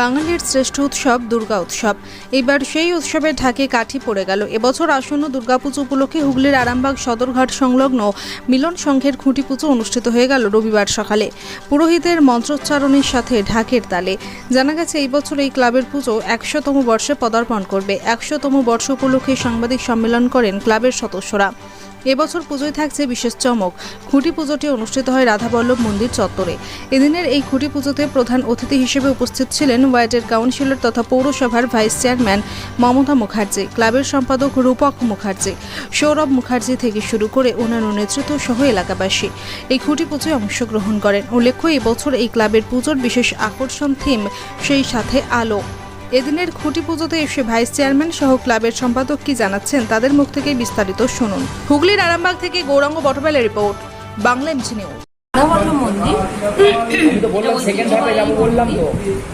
বাঙালির শ্রেষ্ঠ উৎসব দুর্গা উৎসব। এইবার সেই উৎসবের ঢাকে কাঠি পড়ে গেল। এবছর আসন্ন দুর্গাপুজো উপলক্ষে হুগলির আরামবাগ সদরঘাট সংলগ্ন মিলন সংঘের খুঁটি পুজো অনুষ্ঠিত হয়ে গেল রবিবার সকালে। পুরোহিতের মন্ত্রোচ্চারণের সাথে ঢাকের তালে। জানা গেছে, এই বছর এই ক্লাবের পুজো একশোতম বর্ষে পদার্পণ করবে। একশোতম বর্ষ উপলক্ষে সাংবাদিক সম্মেলন করেন ক্লাবের সদস্যরা। এবছর পুজোয় থাকছে বিশেষ চমক। খুঁটি পুজোটি অনুষ্ঠিত হয় রাধাবল্লভ মন্দির চত্বরে। এদিনের এই খুঁটি পুজোতে প্রধান অতিথি হিসেবে উপস্থিত ছিলেন ওয়ার্ডের কাউন্সিলর তথা পৌরসভার ভাইস চেয়ারম্যান মমতা মুখার্জি, ক্লাবের সম্পাদক রূপক মুখার্জি, সৌরভ মুখার্জি থেকে শুরু করে অন্যান্য নেতৃত্ব সহ এলাকাবাসী এই খুঁটি পুজোয় অংশগ্রহণ করেন। উল্লেখ্য, এবছর এই ক্লাবের পুজোর বিশেষ আকর্ষণ থিম সেই সাথে আলো। এদিনের খুঁটি পুজোতে এসে ভাইস চেয়ারম্যান সহ ক্লাবের সম্পাদক কি জানাচ্ছেন তাদের মুখ থেকে বিস্তারিত শুনুন। হুগলির আরামবাগ থেকে Gauranga বটবেলের report, Bangla MC news. Radhaballabh মন্দির।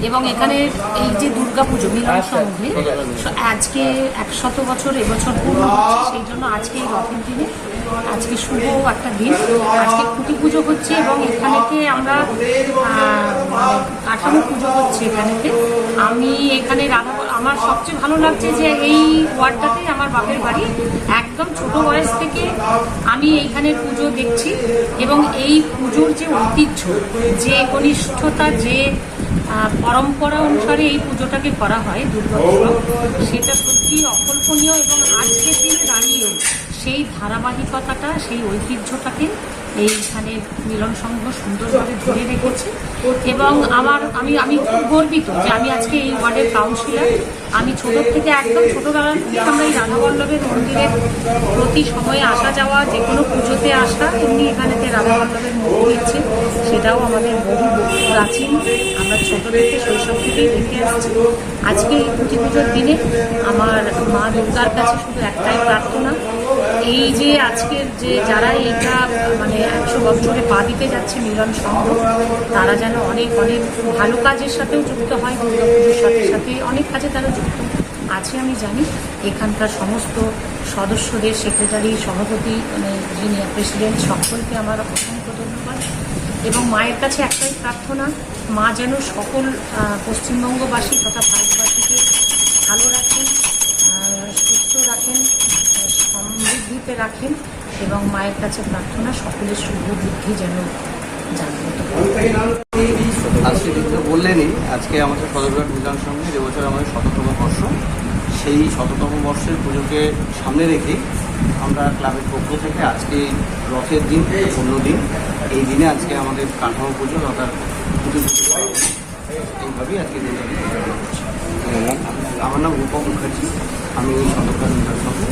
এবং এখানে এই যে দুর্গাপুজো মিলন সংঘে আজকে একশত বছর এবছর পূর্ণ হচ্ছে সেই জন্য আজকে এই রথের দিনে আজকে শুভ একটা দিন। আজকে খুঁটি পুজো হচ্ছে এবং এখানেতে আমরা কাঠামো পুজো হচ্ছে এখানেতে আমি এখানে রাধা আমার সবচেয়ে ভালো লাগছে যে এই ওয়ার্ডটাতেই আমার বাপের বাড়ি একদম ছোট বয়স আমি এইখানে পুজো দেখছি এবং এই পুজোর যে ঐতিহ্য, যে কনিষ্ঠতা যে পরম্পরা অনুসারে এই পুজোটাকে করা হয় দুর্গা সেটা সত্যি অকল্পনীয় এবং আজকের ধারাবাহিকতাটা, সেই ঐতিহ্যটাকে এইখানে মিলন সংঘ সুন্দরভাবে ধরে রেখেছে। এবং আমার, আমি আমি খুব গর্বিত যে আমি আজকে এই ওয়ার্ডের কাউন্সিলর। আমি ছোট থেকে একদম ছোটবেলা থেকে আমরা এই রাধাবল্লভের মন্দিরে প্রতি সময়ে আসা যাওয়া, যে কোনো পুজোতে আসা, এমনি এখানেতে রাধাবল্লভের মন্দির আছে, সেটাও আমাদের বহু প্রাচীন। আমরা ছোটো থেকে শৈশব থেকেই দেখে আসছি। আজকে এই পুঁথি পুজোর দিনে আমার মা দুর্গার কাছে শুধু একটাই প্রার্থনা এই যে আজকের যে যারা এইটা মানে একশো বছরে পা দিতে যাচ্ছে মিলন সংঘ, তারা যেন অনেক অনেক ভালো কাজের সাথেও যুক্ত হয় দুর্গাপুজোর সাথে সাথে অনেক কাজে তারা যুক্ত। আছে আমি জানি, এখানকার সমস্ত সদস্যদের সেক্রেটারি, সভাপতি মানে যিনি প্রেসিডেন্ট, সকলকে আমার অসংখ্য ধন্যবাদ। এবং মায়ের কাছে একটাই প্রার্থনা, মা যেন সকল পশ্চিমবঙ্গবাসী তথা ভারতবাসীকে ভালো রাখেন আহ, সুস্থ রাখেন আহ, সমৃদ্ধিতে রাখেন এবং মায়ের কাছে প্রার্থনা, সকলের শুভ বুদ্ধি যেন জাগ্রত আজকে কিন্তু বললেনই, আজকে আমাদের সদরঘাট মিলন সঙ্গে এবছর আমাদের শততম বর্ষ, সেই শততম বর্ষের পুজোকে সামনে রেখে আমরা ক্লাবের পক্ষ থেকে আজকে রথের দিন অন্য দিন, এই দিনে আজকে আমাদের কাঠামো পুজো হচ্ছে। এইভাবেই আজকে আমার নাম রূপক মুখার্জি, আমি সদরঘাট মিলন সঙ্গে